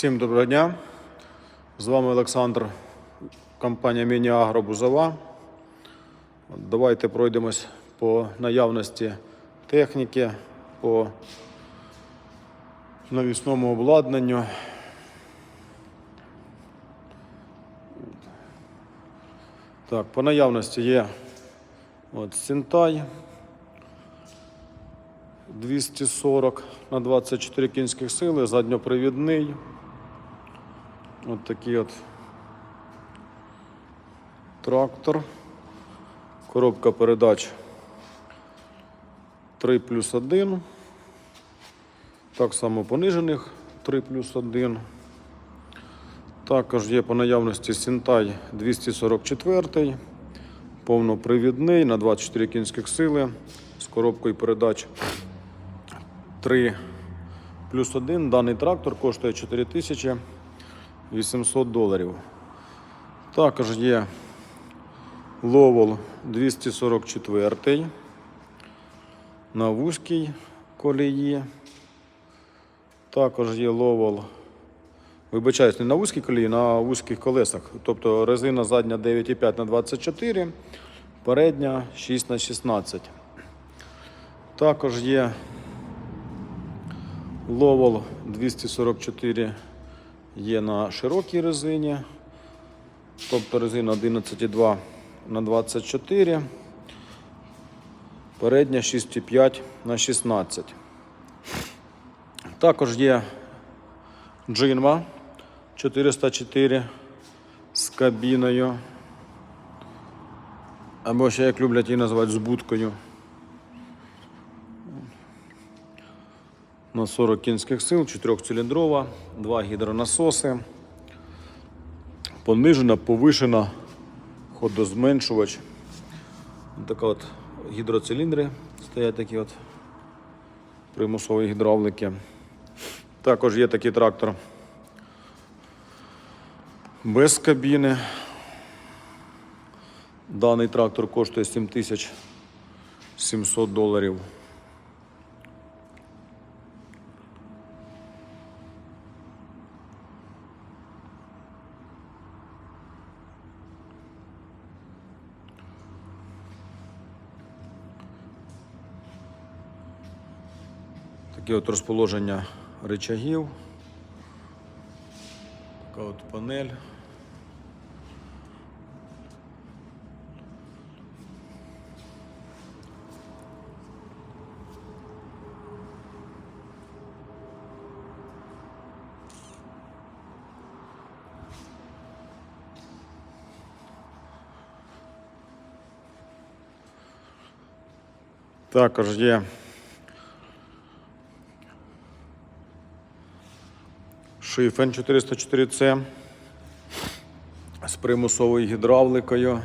Всім доброго дня. З вами Олександр, компанія Міні-Агро Бузова. Давайте пройдемось по наявності техніки, по навісному обладнанню. Так, по наявності є от Сінтай 240 на 24 кінських сили, задньопривідний. От такий от трактор. Коробка передач 3 плюс 1. Так само понижених 3 плюс 1. Також є по наявності Сінтай 244, повнопривідний на 24 кінських сили з коробкою передач 3 плюс 1. Даний трактор коштує 4800 доларів. Також є Ловол 244 на вузькій колії. Також є Ловол Вибачаюсь, не на вузькій колії, на вузьких колесах. Тобто резина задня 9,5 на 24, передня 6 на 16. Також є Ловол 244 є на широкій резині. Тобто резина 11,2 на 24. Передня 6,5 на 16. Також є Джинма 404 з кабіною. Або ще як люблять її називати з будкою. На 40 кінських сил, 4-циліндрова, два гідронасоси. Понижена, повишена, ходозменшувач. Така от гідроциліндри стоять такі от примусові гідравлики. Також є такий трактор без кабіни. Даний трактор коштує 7700 доларів. Таке от розположення рычагів. Така от панель. Також є Шифен 404C з примусовою гідравликою.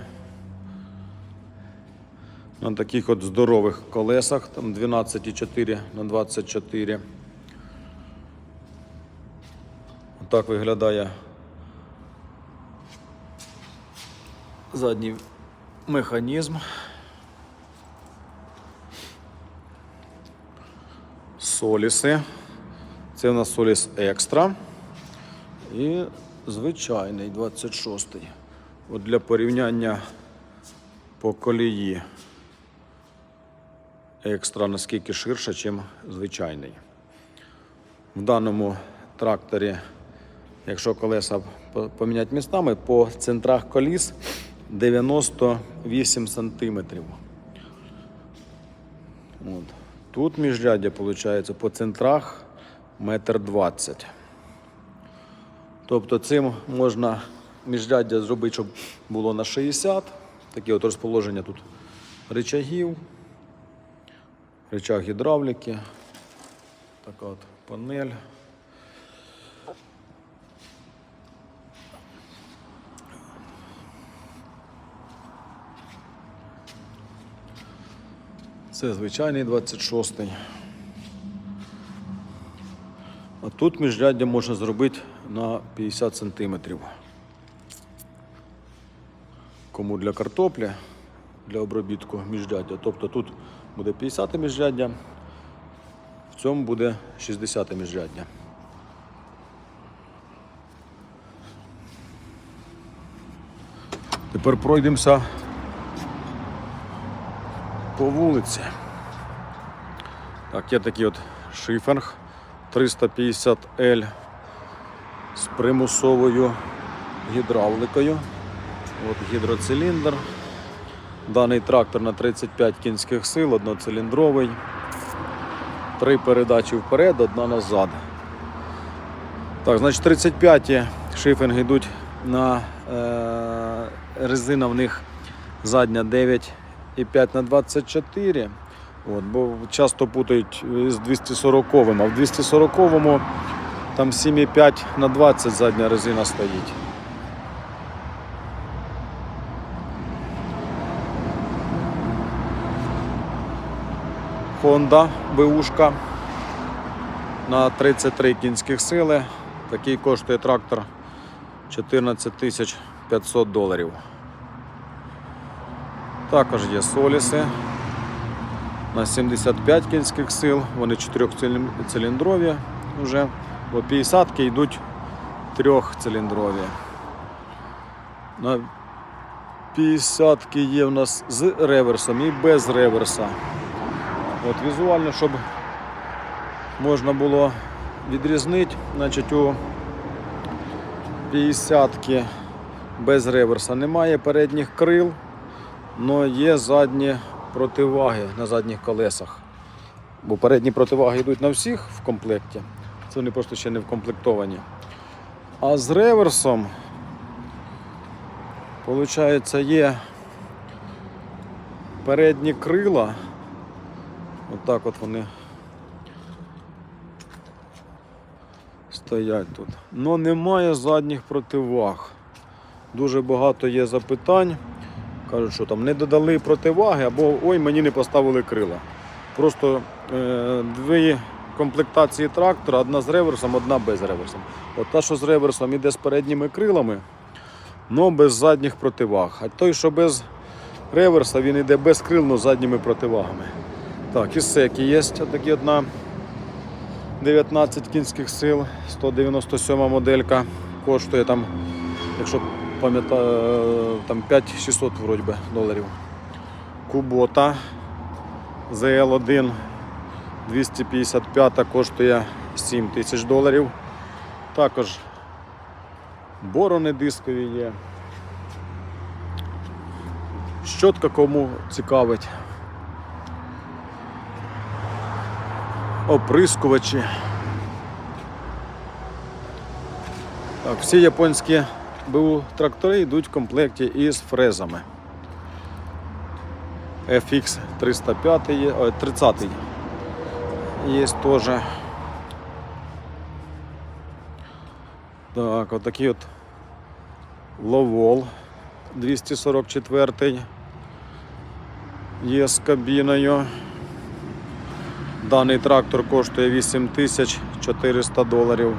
На таких от здорових колесах, там 12,4 на 24. Отак виглядає задній механізм. Соліси. Це у нас Соліс Екстра. І звичайний 26-й. От для порівняння по колії екстра наскільки ширша, ніж звичайний. В даному тракторі, якщо колеса поміняти містами, по центрах коліс 98 сантиметрів. От. Тут міжряддя, виходить, по центрах метр двадцять. Тобто цим можна міжряддя зробити, щоб було на 60. Таке от розположення тут рычагів, рычаг гідравліки, така от панель. Це звичайний 26-й. А тут міжряддя можна зробити на 50 сантиметрів. Кому для картоплі, для обробітку міжряддя. Тобто тут буде 50 міжряддя, в цьому буде 60 міжряддя. Тепер пройдемося по вулиці. Так, є такий от шиферг 350L з примусовою гідравликою. От гідроциліндр. Даний трактор на 35 кінських сил, одноциліндровий. Три передачі вперед, одна назад. Так, значить 35 шифінги йдуть на е, резина в них задня 9,5 на 24. От, бо часто путають з 240 м а в 240-му там 7,5 на 20 задня резина стоїть. Honda БУшка на 33 кінських сили. Такий коштує трактор 14 тисяч 500 доларів. Також є соліси на 75 кінських сил, вони 4-циліндрові вже, бо 50 йдуть трьохциліндрові. На 50 є в нас з реверсом і без реверса. От візуально, щоб можна було відрізнити, значить у 50 без реверса немає передніх крил, але є задні противаги на задніх колесах. Бо передні противаги йдуть на всіх в комплекті, це вони просто ще не вкомплектовані. А з реверсом, виходить, є передні крила. Отак от вони стоять тут. Но немає задніх противаг. Дуже багато є запитань. Кажуть, що там не додали противаги або ой, мені не поставили крила. Просто е, дві комплектації трактора, одна з реверсом, одна без реверсом. От та, що з реверсом іде з передніми крилами, але без задніх противаг. А той, що без реверса, він йде без крил, але з задніми противагами. Так, і секи є такі одна 19 кінських сил, 197 моделька. Коштує там, якщо пам'ятаю, там 5600 вроді би, доларів. Кубота ZL1 255 коштує 7 тисяч доларів. Також борони дискові є. Щотка кому цікавить. оприскувачі. Так, всі японські БУ трактори йдуть в комплекті із фрезами. FX 305 є, ой, 30 є теж. Так, отакий от Ловол 244 є з кабіною. Даний трактор коштує 8400 доларів.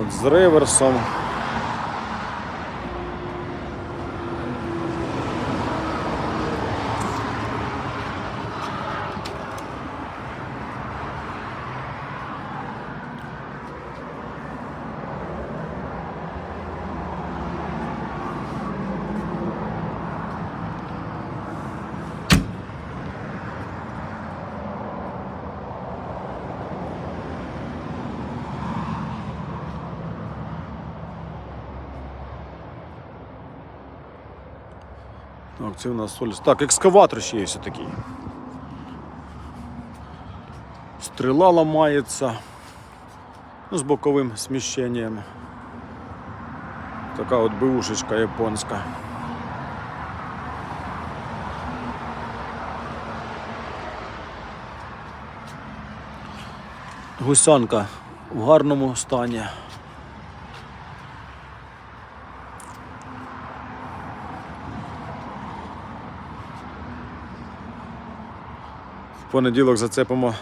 От, з реверсом. Так, це у нас соліс. Так, екскаватор ще є все такий. Стріла ламається ну, з боковим сміщенням. Така от бивушечка японська. Гусянка в гарному стані. Понеділок зацепимо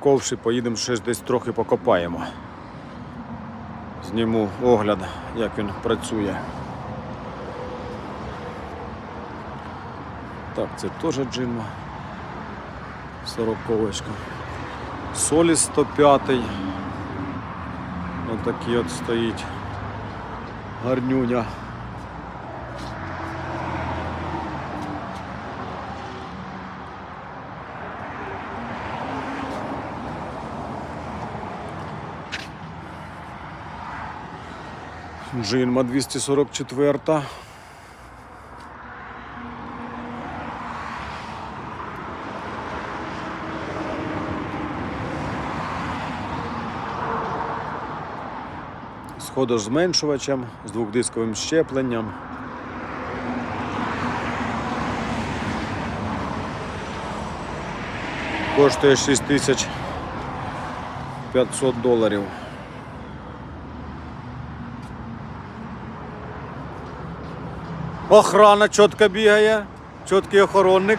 ковші, поїдемо ще десь трохи покопаємо. Зніму огляд, як він працює. Так, це теж джинма. Сороковочка. Солі 105. Отакий от стоїть. Гарнюня. Джинма 244. з ходозменшувачем, з двохдисковим щепленням. Коштує 6500 доларів. Охрана чітко бігає, чіткий охоронник.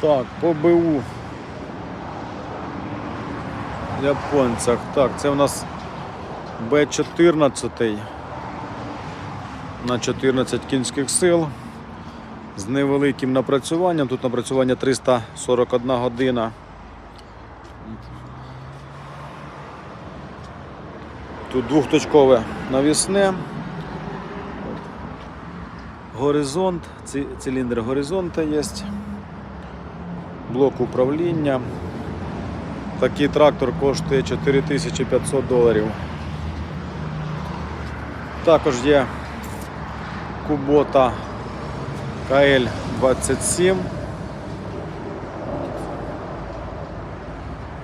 Так, по БУ. Японцях. Так, це у нас Б14 на 14 кінських сил з невеликим напрацюванням. Тут напрацювання 341 година. Тут двохточкове навісне. Горизонт, ці- циліндр горизонта є. Блок управління. Такий трактор коштує 4500 доларів. Також є Кубота КЛ-27.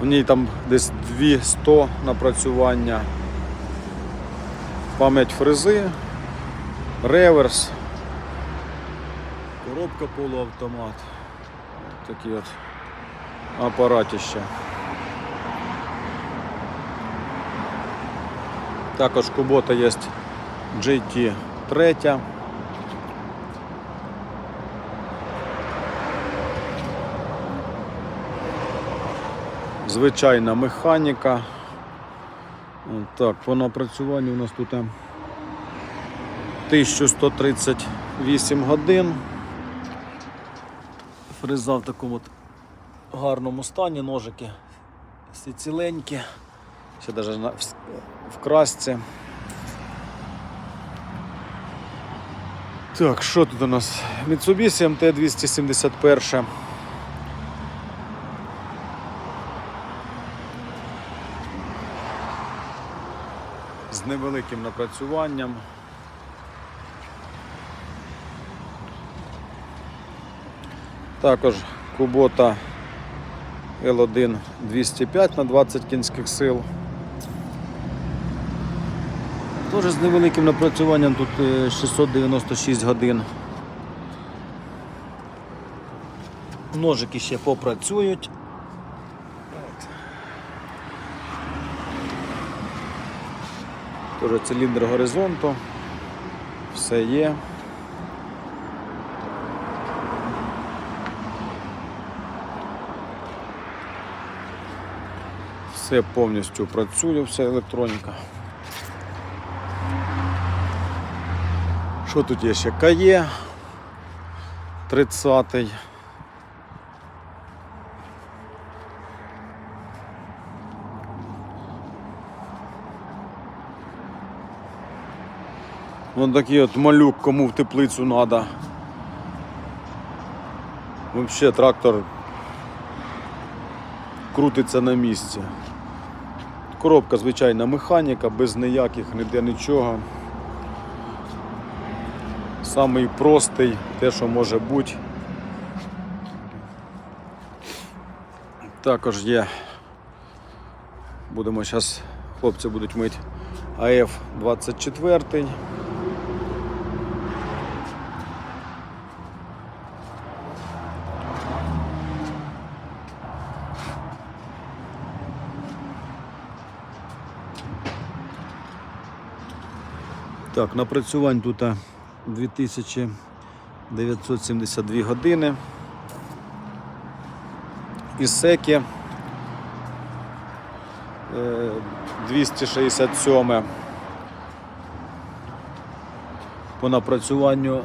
В ній там десь 200 напрацювання. Пам'ять фрези, реверс, коробка полуавтомат. Такі от апаратіще. Також кубота є GT 3. Звичайна механіка. Так, по напрацюванню у нас тут 1138 годин. Фреза в такому от гарному стані, ножики всі ціленькі. Ще навіть на, в, красці. Так, що тут у нас? Mitsubishi MT-271. З невеликим напрацюванням. Також Кубота L1 205 на 20 кінських сил. Теж з невеликим напрацюванням тут е, 696 годин. Ножики ще попрацюють. Теж циліндр горизонту. Все є. Все повністю працює, вся електроніка. Що тут є ще? КАЄ 30-й. Вон такий от малюк, кому в теплицю треба. Взагалі трактор крутиться на місці. Коробка, звичайна, механіка, без ніяких ніде нічого. Самий простий, те, що може бути. Також є, будемо зараз, хлопці будуть мити АФ-24. Так, напрацювань тут 2972 години. Ісекі е, 267 по напрацюванню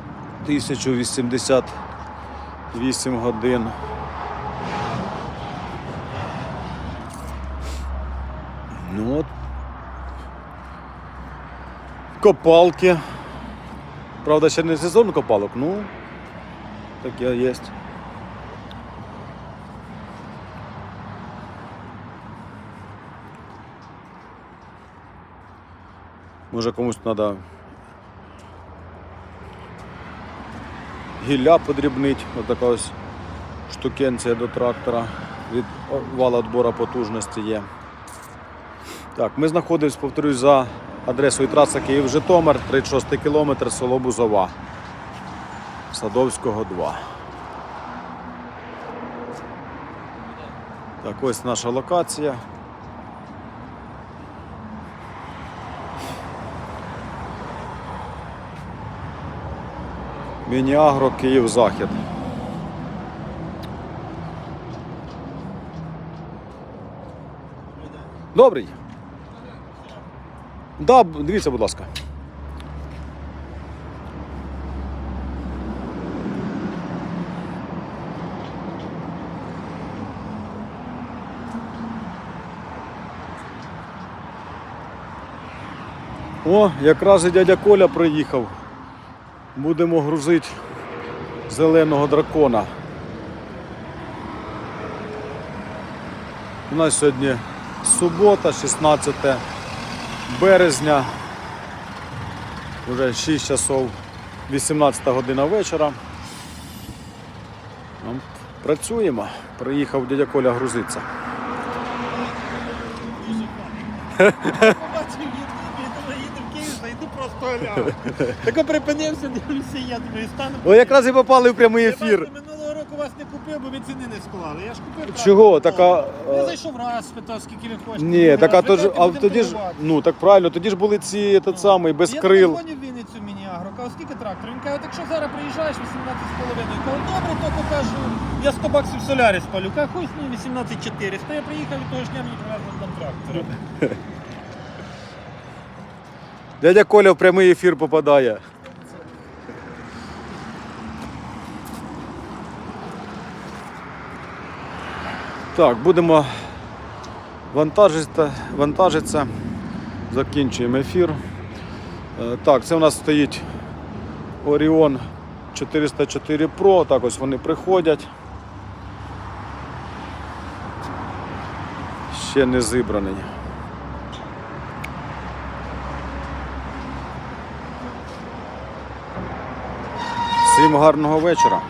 1088 годин. Ну от. Копалки. Правда, ще не сезон копалок, ну таке є. Може комусь треба гілля подрібнити, ось така ось штукенція до трактора від вала отбора потужності є. Так, ми знаходимося, повторюсь, за адресою траса Київ-Житомир, 36 кілометр, село Бузова. Садовського 2. Так, ось наша локація. Міні-агро Київ-Захід. Добрий. Да, дивіться, будь ласка. О, якраз і дядя Коля приїхав. Будемо грузити зеленого дракона. У нас сьогодні субота, 16 березня. Уже 6 часов 18 година вечора. Працюємо. Приїхав дядя Коля грузиться. Так припинився, дивлюся, я думаю, стану. О, якраз і попали в прямий ефір. Минулого вас не купив, бо ви ціни не склали. Я ж купив. Чого? правда, Така, Я е, зайшов раз, спитав, скільки він хоче. Ні, Другий так а то ж, а тоді ж, ну так правильно, тоді ж були ці тот самий, без я крил. Я в Вінницю міні-агро, кажу, скільки трактор? Він каже, якщо зараз приїжджаєш 18,5. Кажу, добре, то покажу. Я 100 баксів в солярі спалю. Кажу, хуй з ним 18,400. Я приїхав і того ж дня мені привезли там трактора. Дядя Коля в прямий ефір попадає. Так, будемо вантажити, вантажитися. Закінчуємо ефір. Е, Так, це у нас стоїть Orion 404 Pro. Так ось вони приходять. Ще не зібраний. Всім гарного вечора.